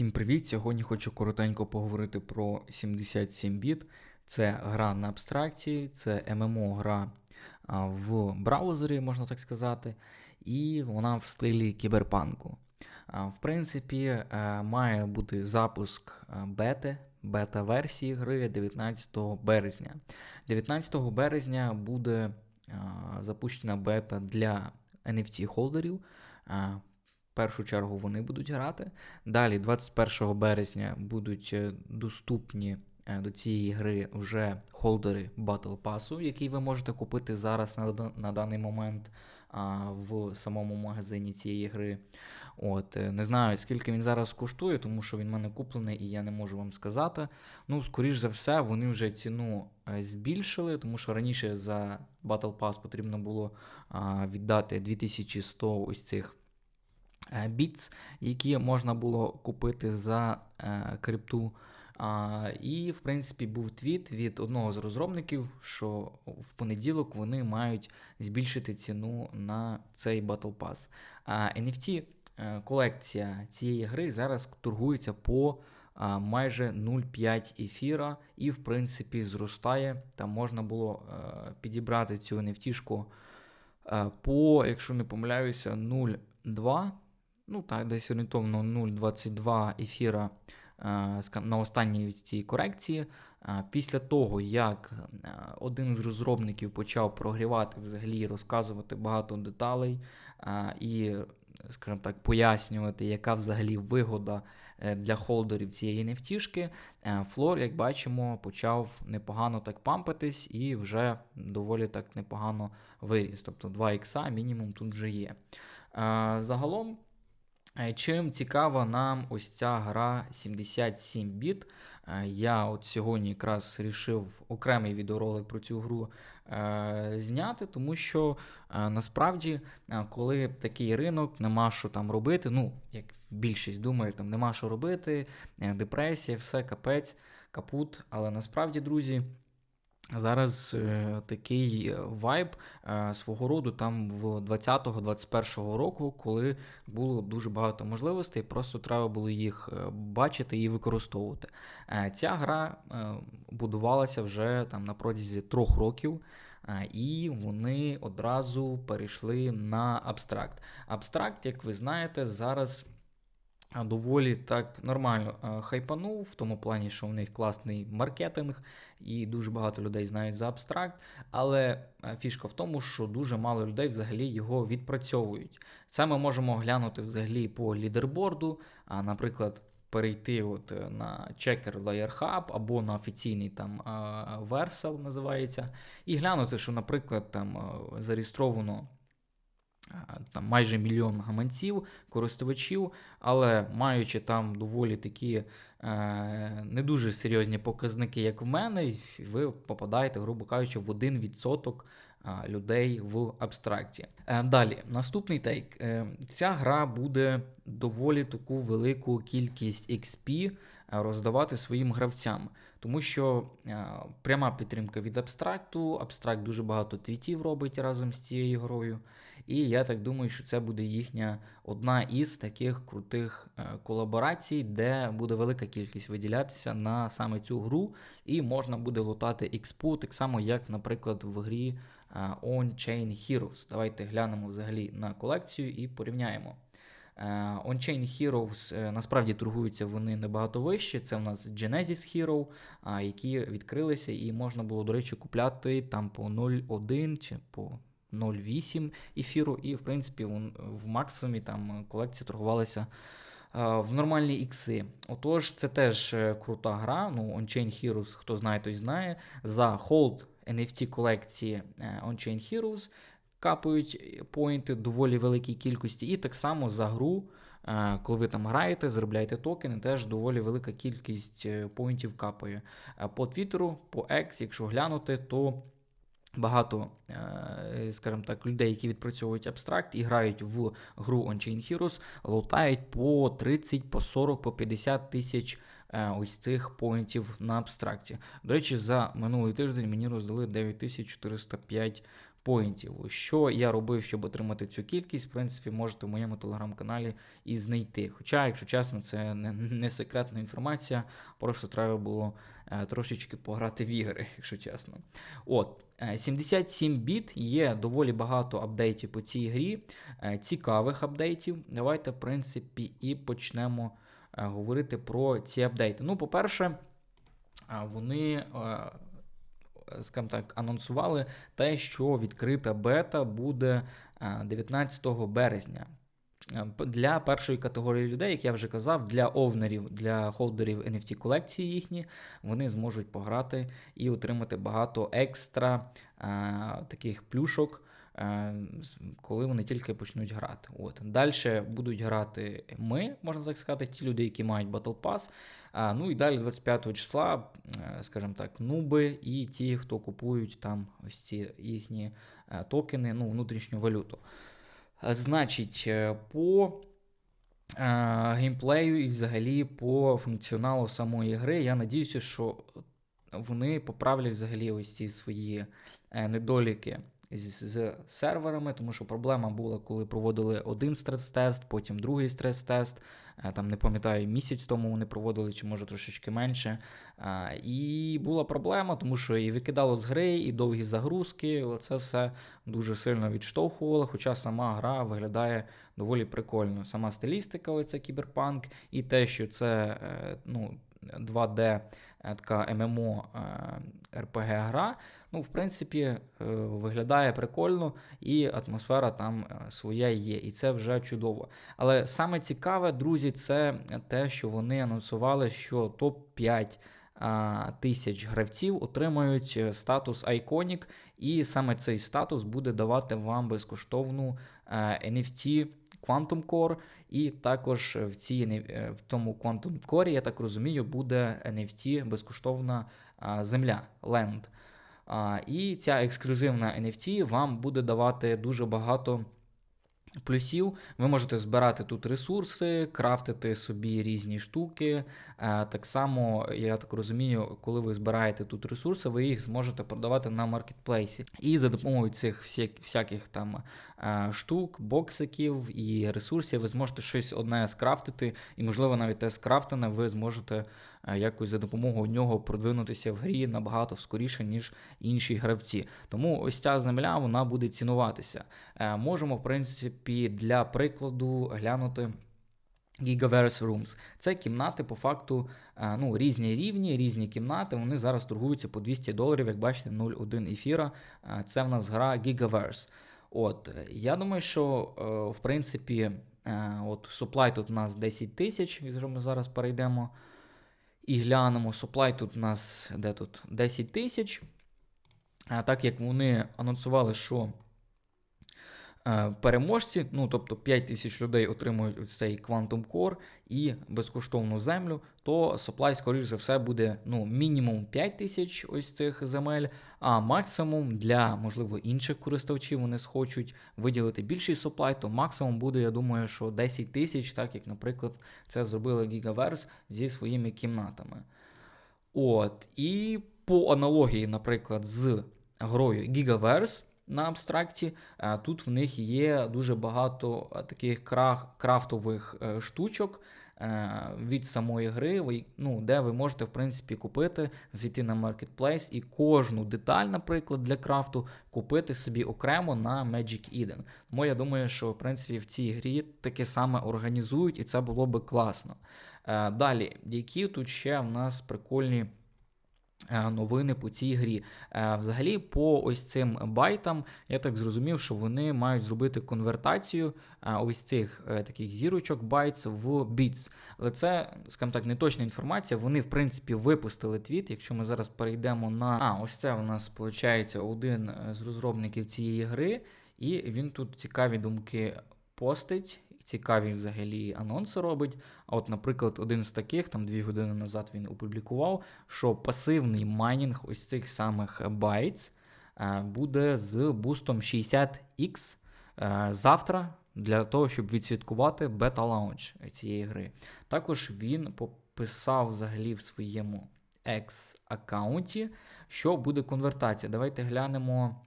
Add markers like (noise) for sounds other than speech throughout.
Всім привіт! Сьогодні хочу коротенько поговорити про 77 біт. Це гра на абстракції, це ММО гра в браузері, можна так сказати, і вона в стилі кіберпанку. В принципі, е, має бути запуск е, бети, бета-версії гри 19 березня. 19 березня буде запущена бета для NFT-холдерів. Першу чергу вони будуть грати. Далі, 21 березня, будуть е, доступні е, до цієї гри вже холдери Battle Pass, який ви можете купити зараз на, на даний момент в самому магазині цієї гри. От, е, не знаю, скільки він зараз коштує, тому що він в мене куплений і я не можу вам сказати. Ну, скоріш за все, вони вже ціну збільшили, тому що раніше за Battle Pass потрібно було віддати 2100 ось цих біц, які можна було купити за е, крипту. А, і, в принципі, був твіт від одного з розробників, що в понеділок вони мають збільшити ціну на цей Battle Pass. А NFT е, колекція цієї гри зараз торгується по а, майже 0,5 ефіра, і, в принципі, зростає. Там можна було е, підібрати цю NFT-шку е, по, якщо не помиляюся, 0,2 ну так, десь орієнтовно 0,22 ефіра е, на останній цій корекції. Е, Після того, як е, один з розробників почав прогрівати взагалі розказувати багато деталей і, скажімо так, пояснювати, яка взагалі вигода для холдерів цієї е, Флор, як бачимо, почав непогано так пампитись і вже доволі так непогано виріс. Тобто 2 ікса мінімум тут вже є. Загалом. Е, Чим цікава нам ось ця гра 77 біт. Е, Я от сьогодні якраз рішив окремий відеоролик про цю гру е, зняти, тому що е, насправді, е, коли такий ринок, нема що там робити, ну, як більшість думає, там нема що робити, депресія, все, капець, капут. Але насправді, друзі, Зараз е, такий е, вайб е, свого роду там в 20-21 року, коли було дуже багато можливостей, просто треба було їх е, бачити і використовувати. Е, ця гра е, будувалася вже там на протязі трьох років. е, І вони одразу перейшли на абстракт. Абстракт, як ви знаєте, зараз доволі так нормально хайпанув, в тому плані, що у них класний маркетинг, і дуже багато людей знають за абстракт. Але фішка в тому, що дуже мало людей взагалі його відпрацьовують. Це ми можемо глянути взагалі по лідерборду, а, наприклад. Перейти от е, на Checker Layer Hub або на офіційний там Versal називається, і глянути, що, наприклад, там е, зареєстровано там майже мільйон гаманців, користувачів, але маючи там доволі такі е, не дуже серйозні показники, як в мене, ви попадаєте, грубо кажучи, в 1% а, людей в абстракті. Е, далі, наступний тейк. Е, ця гра буде доволі таку велику кількість XP роздавати своїм гравцям. Тому що е, пряма підтримка від абстракту, абстракт дуже багато твітів робить разом з цією грою. І я так думаю, що це буде їхня одна із таких крутих е, колаборацій, де буде велика кількість виділятися на саме цю гру, і можна буде лутати експу, так само, як, наприклад, в грі е, On-Chain Heroes. Давайте глянемо взагалі на колекцію і порівняємо. Е, On-Chain Heroes насправді торгуються вони набагато вище. Це у нас Genesis Hero, які відкрилися, і можна було, до речі, купляти там по 0,1 чи по 0,8 ефіру, і, в принципі, в максимумі там колекція торгувалася е, в нормальні ікси. Отож, це теж е, крута гра. Ну, On-Chain Heroes, хто знає, той знає. За холд NFT колекції е, On-Chain Heroes капають поінти доволі великій кількості. І так само за гру, коли ви там граєте, заробляєте токени, теж доволі велика кількість поінтів капає. По Твіттеру, по X, якщо глянути, то багато, е, скажімо так, людей, які відпрацьовують абстракт і грають в гру On-Chain Heroes, лутають по 30, по 40, по 50 тисяч. е, Ось цих поінтів на абстракті. До речі, за минулий тиждень мені роздали 9405 поінтів. Що я робив, щоб отримати цю кількість, в принципі, можете в моєму телеграм-каналі і знайти. Хоча, якщо чесно, це не, не секретна інформація, просто треба було е, трошечки пограти в ігри, (laughs) якщо чесно. От, е, 77 біт є доволі багато апдейтів по цій грі, е, цікавих апдейтів. Давайте, в принципі, і почнемо е, говорити про ці апдейти. Ну, по-перше, е, вони. Е, скажімо так, анонсували те, що відкрита бета буде е, 19 березня. Е, Для першої категорії людей, як я вже казав, для овнерів, для холдерів NFT колекції їхні, вони зможуть пограти і отримати багато екстра а, таких плюшок, е, коли вони тільки почнуть грати. От. Далі будуть грати ми, можна так сказати, ті люди, які мають Battle Pass. А, ну і далі 25 числа, е, скажімо так, нуби і ті, хто купують там ось ці їхні е, токени, ну, внутрішню валюту. Е, Значить, е, по е, геймплею і взагалі по функціоналу самої гри, я надіюся, що вони поправлять взагалі ось ці свої е, недоліки з, з серверами, тому що проблема була, коли проводили один стрес-тест, потім другий стрес-тест. Е, Там не пам'ятаю, місяць тому вони проводили, чи може трошечки менше. І була проблема, тому що і викидало з гри, і довгі загрузки. Це все дуже сильно відштовхувало. Хоча сама гра виглядає доволі прикольно. Сама стилістика, оця кіберпанк, і те, що це е, ну, 2D е, така ММО РПГ гра. Ну, в принципі, е, виглядає прикольно, і атмосфера там е, своя є, і це вже чудово. Але саме цікаве, друзі, це те, що вони анонсували, що топ-5 тисяч гравців отримають е, статус Iconic, і саме цей статус буде давати вам безкоштовну е, NFT Quantum Core, і також в, цій, е, в тому Quantum Core, я так розумію, буде NFT безкоштовна земля Land. І ця ексклюзивна NFT вам буде давати дуже багато плюсів. Ви можете збирати тут ресурси, крафтити собі різні штуки. Е, Так само, я так розумію, коли ви збираєте тут ресурси, ви їх зможете продавати на маркетплейсі. І за допомогою цих всяких там е, штук, боксиків і ресурсів ви зможете щось одне скрафтити, і, можливо, навіть те скрафтене ви зможете е, якось за допомогою нього продвинутися в грі набагато скоріше, ніж інші гравці. Тому ось ця земля вона буде цінуватися. Можемо, в принципі, для прикладу глянути. Gigaverse Rooms. Це кімнати, по факту, е, ну, різні рівні, різні кімнати. Вони зараз торгуються по 200 доларів, як бачите, 0,1 ефіра. Е, Це в нас гра Gigaverse. От, я думаю, що е, в принципі, от supply тут у нас 10 тисяч, якщо ми зараз перейдемо і глянемо. Supply тут у нас де тут 10 тисяч. Так як вони анонсували, що переможці, ну тобто 5 тисяч людей отримують ось цей Quantum Core і безкоштовну землю, то supply, скоріш за все, буде ну, мінімум 5 тисяч ось цих земель, а максимум для, можливо, інших користувачів вони схочуть виділити більший supply, то максимум буде, я думаю, що 10 тисяч, так як, наприклад, це зробили Gigaverse зі своїми кімнатами. От, і по аналогії, наприклад, з грою Gigaverse на абстракті, е, тут в них є дуже багато е, таких крафтових е, штучок від самої гри, ну, де ви можете, в принципі, купити, зайти на Marketplace і кожну деталь, наприклад, для крафту купити собі окремо на Magic Eden. Тому я думаю, що в принципі в цій грі таке саме організують, і це було би класно. Далі, які тут ще в нас прикольні новини по цій грі. Е, Взагалі, по ось цим байтам, я так зрозумів, що вони мають зробити конвертацію е, ось цих е, таких зірочок байтс в bits. Але це, скажімо так, не точна інформація. Вони, в принципі, випустили твіт. Якщо ми зараз перейдемо на. А, ось це у нас виходить один е, з розробників цієї гри, і він тут цікаві думки постить. Цікаві взагалі анонси робить. А от, наприклад, один з таких, там дві години назад він опублікував, що пасивний майнінг ось цих самих байтс е, буде з бустом 60x е, завтра для того, щоб відсвяткувати бета-лаунч цієї гри. Також він пописав взагалі в своєму X аккаунті, що буде конвертація. Давайте глянемо.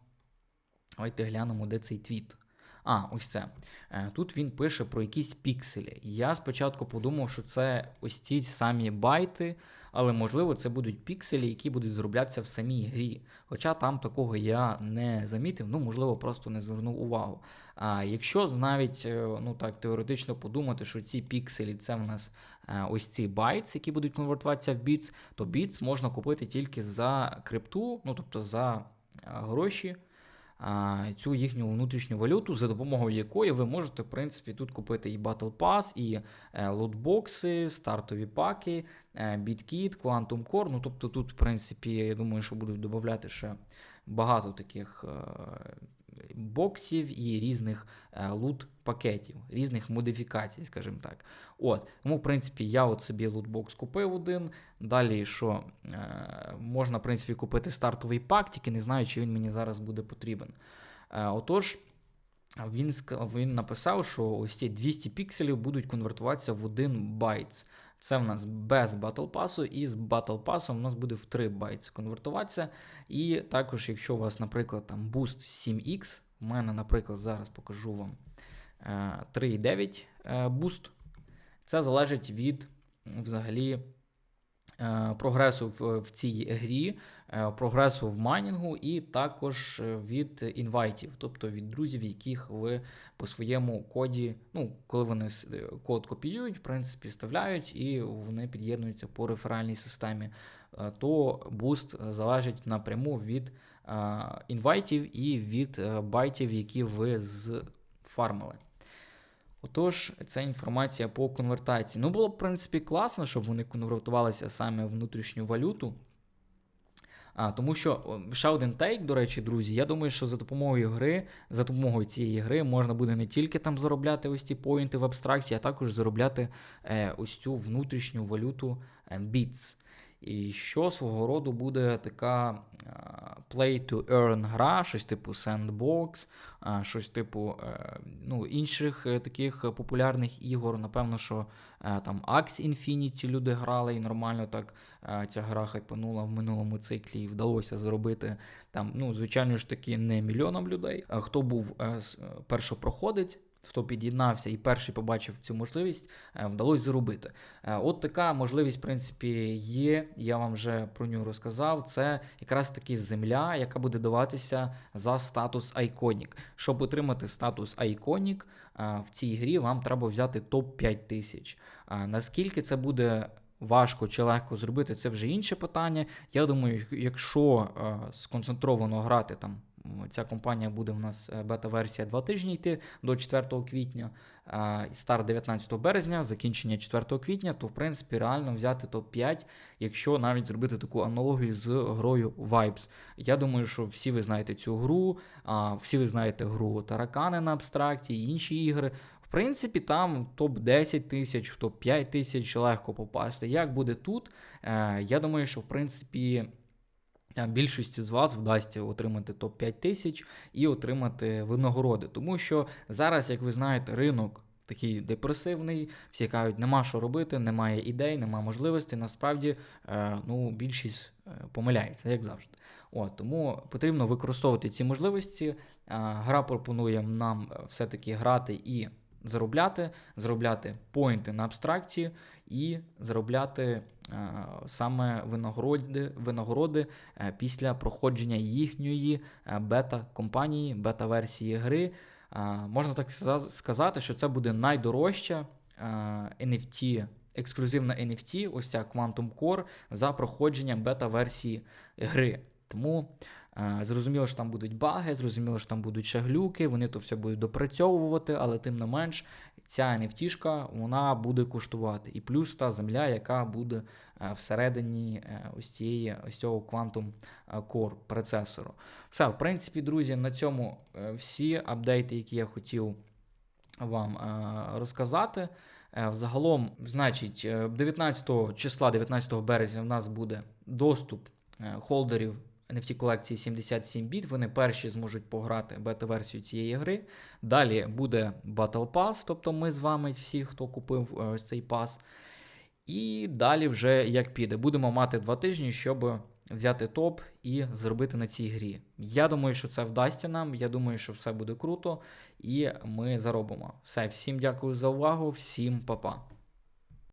Давайте глянемо, де цей твіт. А, ось це. Е, Тут він пише про якісь пікселі. Я спочатку подумав, що це ось ті самі байти, але можливо це будуть пікселі, які будуть зроблятися в самій грі. Хоча там такого я не замітив, ну можливо, просто не звернув увагу. А якщо навіть е, ну так теоретично подумати, що ці пікселі це в нас е, ось ці байтс, які будуть конвертуватися в біц, то біц можна купити тільки за крипту, ну тобто за гроші цю їхню внутрішню валюту, за допомогою якої ви можете, в принципі, тут купити і Battle Pass, і е, лотбокси, стартові паки, BitKit, Quantum Core. Ну, тобто тут, в принципі, я думаю, що будуть додати ще багато таких е, боксів і різних е, лут-пакетів, різних модифікацій, скажімо так. От, Тому, в принципі, я от собі лутбокс купив один. Далі, що е, можна, в принципі, купити стартовий пак, тільки не знаю, чи він мені зараз буде потрібен. Е, отож. Він він написав, що ось ці 200 пікселів будуть конвертуватися в 1 байт. Це в нас без Battle Pass, і з Battle Pass у нас буде в 3 байтс конвертуватися. І також, якщо у вас, наприклад, там Boost 7X, у мене, наприклад, зараз покажу вам 3,9 е, Boost, це залежить від взагалі Е, прогресу в, в цій грі, е, прогресу в майнінгу, і також від інвайтів, тобто від друзів, яких ви по своєму коді, ну, коли вони е, код копіюють, в принципі, вставляють і вони під'єднуються по реферальній системі, то буст залежить напряму від інвайтів і від байтів, які ви зфармили. Отож, це інформація по конвертації. Ну, було б, в принципі, класно, щоб вони конвертувалися саме в внутрішню валюту. А, Тому що ще один тейк, до речі, друзі, я думаю, що за допомогою гри, за допомогою цієї гри можна буде не тільки там заробляти ось ці поінти в абстракції, а також заробляти е, ось цю внутрішню валюту е, Bits. І що свого роду буде така play to earn гра, щось типу Sandbox, щось типу е, ну, інших е, таких популярних ігор. Напевно, що е, там Axe Infinity люди грали і нормально так ця гра хайпанула в минулому циклі і вдалося зробити там, ну, звичайно ж таки, не мільйонам людей. Хто був першопроходець, хто під'єднався і перший побачив цю можливість, е, вдалося зробити. Е, от така можливість, в принципі, є. Я вам вже про нього розказав. Це якраз таки земля, яка буде даватися за статус Iconic. Щоб отримати статус Iconic, е, в цій грі вам треба взяти топ 5 тисяч. Наскільки це буде. Важко чи легко зробити, це вже інше питання. Я думаю, якщо сконцентровано грати там Ця компанія буде в нас е, бета-версія 2 тижні йти до 4 квітня, старт 19 березня, закінчення 4 квітня, то в принципі реально взяти топ-5, якщо навіть зробити таку аналогію з грою Vibes. Я думаю, що всі ви знаєте цю гру, всі ви знаєте гру Таракани на абстракті і інші ігри. В принципі, там топ-10 тисяч, топ-5 тисяч легко попасти. Як буде тут? Е, я думаю, що в принципі. Більшості з вас вдасться отримати топ-5 тисяч і отримати винагороди. Тому що зараз, як ви знаєте, ринок такий депресивний, всі кажуть, нема що робити, немає ідей, немає можливостей. Насправді е, ну, більшість е, помиляється, як завжди. От, Тому потрібно використовувати ці можливості. Гра пропонує нам все-таки грати і заробляти, заробляти поінти на абстракції і заробляти е, саме винагороди винагороди е, після проходження їхньої е, бета-компанії, бета-версії гри. Можна так сказати, що це буде найдорожча NFT, ексклюзивна NFT, ось ця Quantum Core за проходження бета-версії гри. Тому зрозуміло, що там будуть баги, зрозуміло, що там будуть ще вони то все будуть допрацьовувати, але тим не менш ця NFT вона буде коштувати. І плюс та земля, яка буде е, всередині е, ось цієї ось цього е, Core процесору. Все, в принципі, друзі, на цьому всі апдейти, які я хотів вам розказати. Взагалом, значить, 19 числа, 19 березня, в нас буде доступ холдерів NFT колекції 77 біт, вони перші зможуть пограти бета-версію цієї гри. Далі буде Battle Pass, тобто ми з вами, всі, хто купив е, ось цей пас. І далі вже як піде. Будемо мати два тижні, щоб взяти топ і зробити на цій грі. Я думаю, що це вдасться нам. Я думаю, що все буде круто, і ми заробимо. Все, всім дякую за увагу, всім па-па.